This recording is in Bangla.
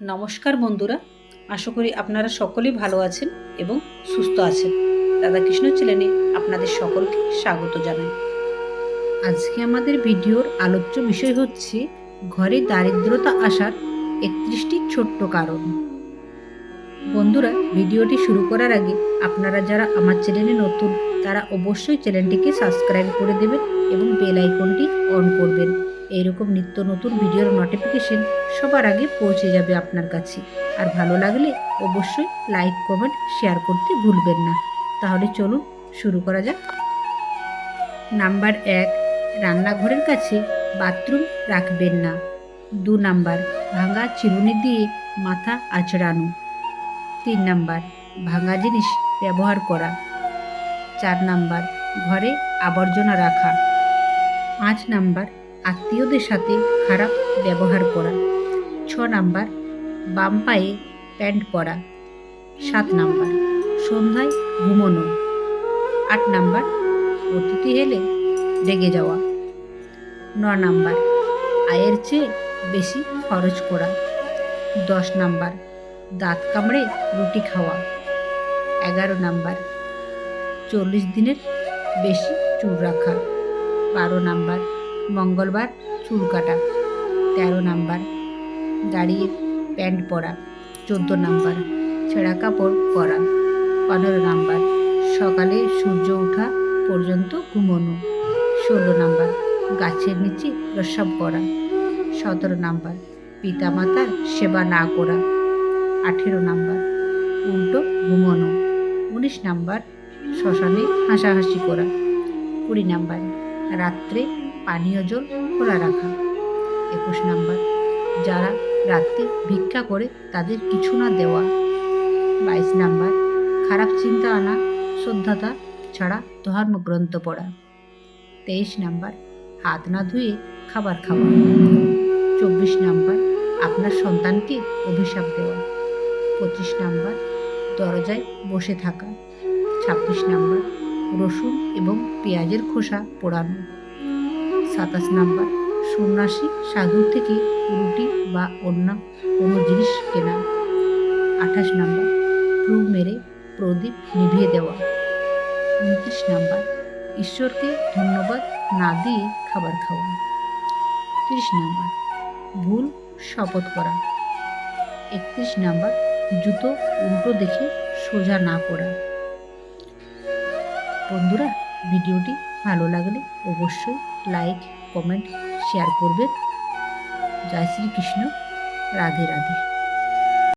নমস্কার বন্ধুরা, আশা করি আপনারা সকলেই ভালো আছেন এবং সুস্থ আছেন। রাধাকৃষ্ণ চ্যানেলে আপনাদের সকলকে স্বাগত জানাই। আজকে আমাদের ভিডিওর আলোচ্য বিষয় হচ্ছে ঘরে দারিদ্রতা আসার একত্রিশটি ছোট্ট কারণ। বন্ধুরা, ভিডিওটি শুরু করার আগে আপনারা যারা আমার চ্যানেলে নতুন, তারা অবশ্যই চ্যানেলটিকে সাবস্ক্রাইব করে দেবেন এবং বেল আইকনটি অন করবেন। এইরকম নিত্য নতুন ভিডিওর নোটিফিকেশন সবার আগে পৌঁছে যাবে আপনার কাছে। আর ভালো লাগলে অবশ্যই লাইক কমেন্ট শেয়ার করতে ভুলবেন না। তাহলে চলুন শুরু করা যাক। নাম্বার এক, রান্নাঘরের কাছে বাথরুম রাখবেন না। দু নাম্বার, ভাঙা চিরুনি দিয়ে মাথা আচড়ানো। তিন নাম্বার, ভাঙা জিনিস ব্যবহার করা। চার নাম্বার, ঘরে আবর্জনা রাখা। পাঁচ নাম্বার আত্মীয়দের সাথে খারাপ ব্যবহার করা। ছ নাম্বার, বাম পায়ে প্যান্ট পরা। সাত নাম্বার, সন্ধ্যায় ঘুমোনো। আট নাম্বার, অতিথি এলে রেগে যাওয়া। ন নাম্বার, আয়ের চেয়ে বেশি খরচ করা। দশ নাম্বার, দাঁত কামড়ে রুটি খাওয়া। এগারো নাম্বার, চল্লিশ দিনের বেশি চুল রাখা। বারো নাম্বার মঙ্গলবার, চুল কাটা, তেরো নাম্বার দাঁড়িয়ে প্যান্ট পরা, চোদ্দ নাম্বার, ছেঁড়া কাপড় পরা, পনেরো নাম্বার, সকালে সূর্য ওঠা পর্যন্ত ঘুমোনো, ষোলো নাম্বার, গাছের নিচে প্রস্রাব করা, সতেরো নাম্বার, পিতামাতার সেবা না করা, আঠেরো নাম্বার, উল্টো ঘুমোনো, উনিশ নাম্বার, শ্মশানে হাসাহাসি করা, কুড়ি নাম্বার, রাত্রে পানীয় জল খোলা রাখা। একুশ নাম্বার, যারা রাত্রে ভিক্ষা করে তাদের কিছু না দেওয়া। বাইশ নাম্বার, খারাপ চিন্তা আনা শ্রদ্ধাতা ছাড়া ধর্মগ্রন্থ পড়া। তেইশ নাম্বার, হাত না ধুয়ে খাবার খাওয়া। চব্বিশ নাম্বার, আপনার সন্তানকে অভিশাপ দেওয়া। পঁচিশ নাম্বার, দরজায় বসে থাকা। ছাব্বিশ নাম্বার, রসুন এবং পেঁয়াজের খোসা পোড়ানো। সাতাশ নাম্বার। সন্ন্যাসী সাধুর থেকে রুটি বা অন্য কোনো জিনিস কেনা। আঠাশ নাম্বার। ফ্লু মেরে প্রদীপ নিভিয়ে দেওয়া। উনত্রিশ নাম্বার। ঈশ্বরকে ধন্যবাদ না দিয়ে খাবার খাওয়া। ত্রিশ নাম্বার। ভুল শপথ করা। একত্রিশ নাম্বার। জুতো উল্টো দেখে সোজা না পড়া। বন্ধুরা, ভিডিওটি ভালো লাগলে অবশ্যই লাইক কমেন্ট শেয়ার করবেন। জয় শ্রীকৃষ্ণ। রাধে রাধে।